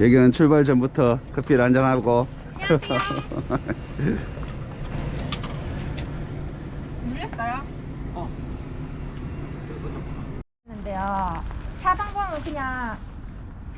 여기는 출발 전부터 커피를 한잔하고 눌렸어요? 어. 는데요. 샤방봉은 그냥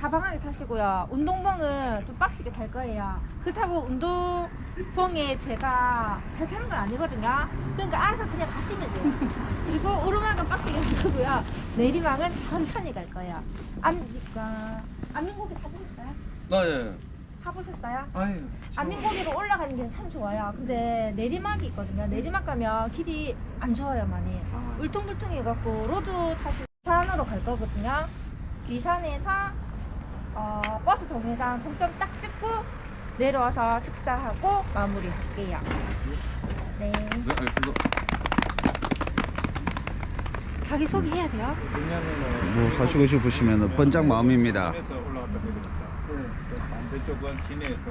샤방하게 타시고요. 운동봉은 좀 빡시게 탈 거예요. 그렇다고 운동봉에 제가 잘 타는 건 아니거든요. 그러니까 알아서 그냥 가시면 돼요. 그리고 오르막은 빡시게 갈 거고요. 내리막은 천천히 갈 거예요. 암, 그러니까 안민고기 타보셨어요? 아, 예. 타보셨어요? 아니, 안민고기로 올라가는 게 참 좋아요. 근데 내리막이 있거든요. 내리막 가면 길이 안 좋아요, 많이. 울퉁불퉁해갖고 로드 타시 산으로 갈 거거든요. 귀산에서 어, 버스 정류장 종점 딱 찍고 내려와서 식사하고 마무리할게요. 네. 네, 알겠습니다. 자기 소개 해야 돼요? 뭐 하시고 싶으시면 번짝 마음입니다 에서 올라갔다 내려갔다. 네. 반대쪽은 진해에서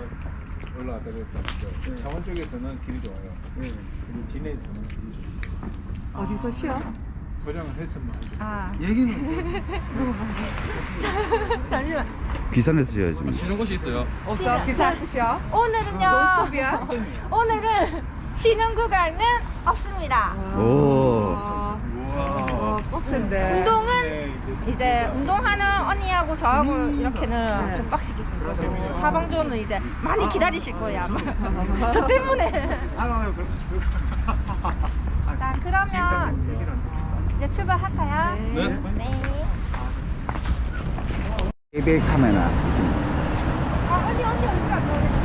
올라갔다 내려갔다. 창원 쪽에서는 길이 좋아요. 그리고 진해에서는 길이 좋아요. 어디서 쉬어? 고장을 했으면 하죠. 아, 얘기는 잠시만. 비산에서 쉬어야지 뭐. 쉬는 곳이 있어요. 어서 괜찮으시어 오늘은요. 노스톱이야? 오늘은 쉬는 구간은 없습니다. 오. 어, 빡센데. 운동은 네, 이제 운동하는 언니하고 저하고 이렇게는 좀 빡시게 갈 거고 사방조는 이제 많이 기다리실 거예요 아마 저 때문에 자 그러면 이제 출발할까요? 네. 네 ABA 카메라 어, 언니 언니 언니 언니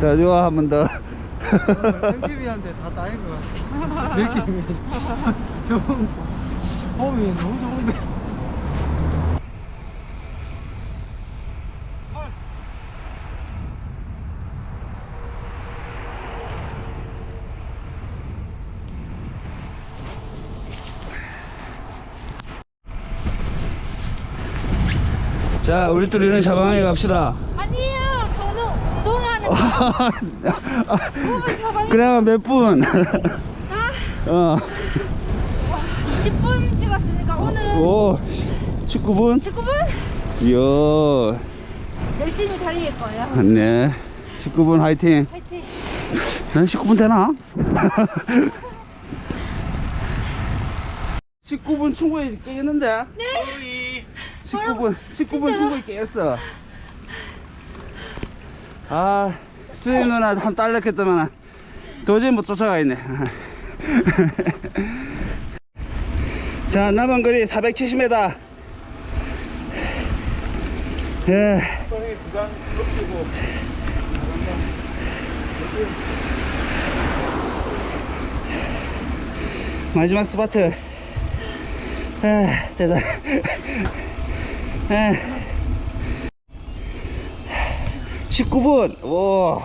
자 이거 한번 더 MTV한테 다 따인 것 같아. 느낌이. 좀, 폼이 너무 좋은데. 자 우리 둘이는 샤방에 갑시다. 아니에요. 저는 운동하는 잡아야 그래 몇분? 어. 20분 찍었으니까 오늘은 오 19분? 19분? 이야. 열심히 달릴 거예요. 네 19분 화이팅. 화이팅. 난 19분 되나? 19분 충분히 깨겠는데? 네 19분 19분 충분히 깨겠어. 아 수희 누나 한 딸렸겠더만. 도저히 못 쫓아가겠네. 자 남은 거리 470m 예. 마지막 스파트. 아, 됐다 아. 19분 오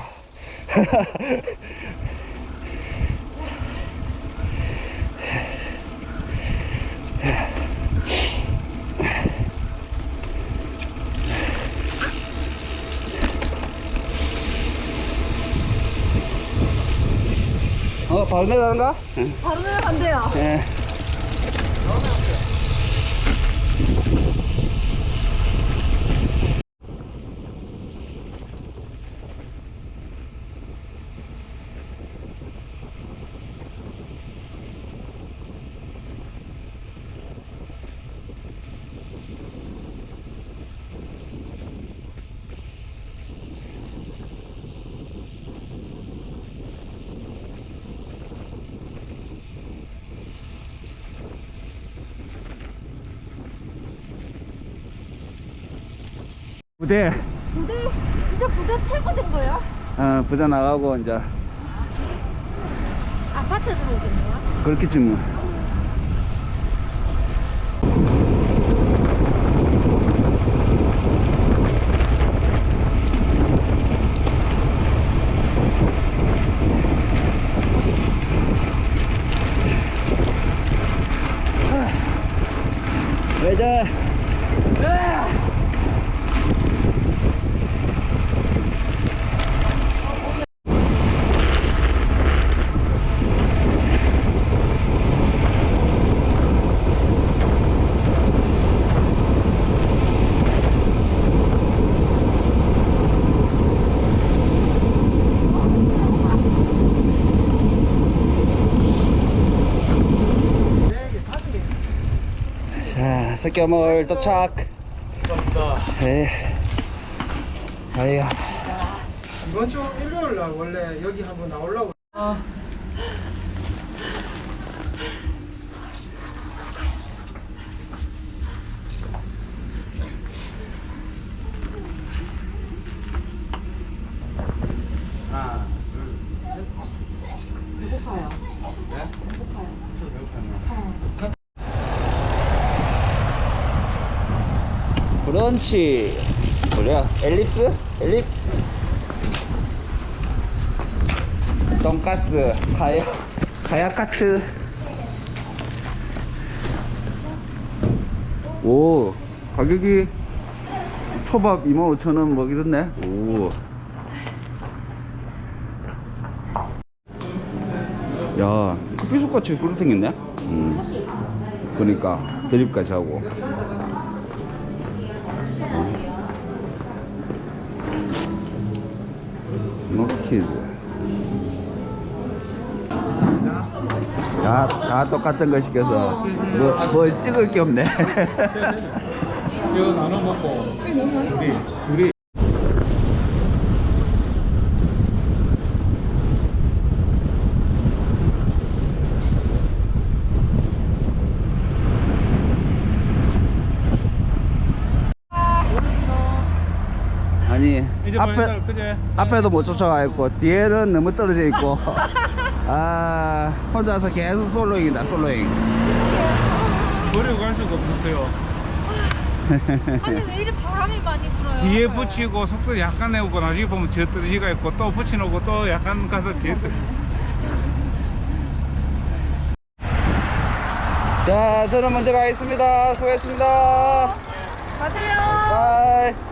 어, 바로 내려가는가? 응. 바로 내려간대요. 예. 부대. 부대? 진짜 부대 철거 된 거예요? 어, 부대 나가고 이제 아파트 들어오겠네요. 그렇겠지 뭐 가자 석겸을 도착. 감사합니다. 에. 아이야. 이번 주 일요일 날 원래 여기 한번 나오려고. 아. 브런치 뭐야? 엘립스? 엘립? 돈가스 사야 사야카츠 오 가격이 초밥 25,000원 뭐 이렇네 오 야, 커피숍같이 그렇게 생겼네? 음. 그러니까, 드립까지 하고. 노키즈. 다, 다 똑같은 거 시켜서, 뭐, 뭘 찍을 게 없네. 이거 나눠 먹고 둘이 둘이 아니, 이제 뭐 앞에, 그제 앞에도 못 쫓아가 있고, 뒤에는 너무 떨어져 있고. 아, 혼자서 계속 솔로잉이다, 솔로잉. 버리고 갈 수가 없었어요. 아니 왜 이리 바람이 많이 불어요? 뒤에 붙이고 속도 약간 내고 나중에 보면 저 떨어지가 있고 또 붙여놓고 또 약간 가서 뒤에 떨 자, 저는 먼저 가겠습니다. 수고했습니다. 가세요. 바이.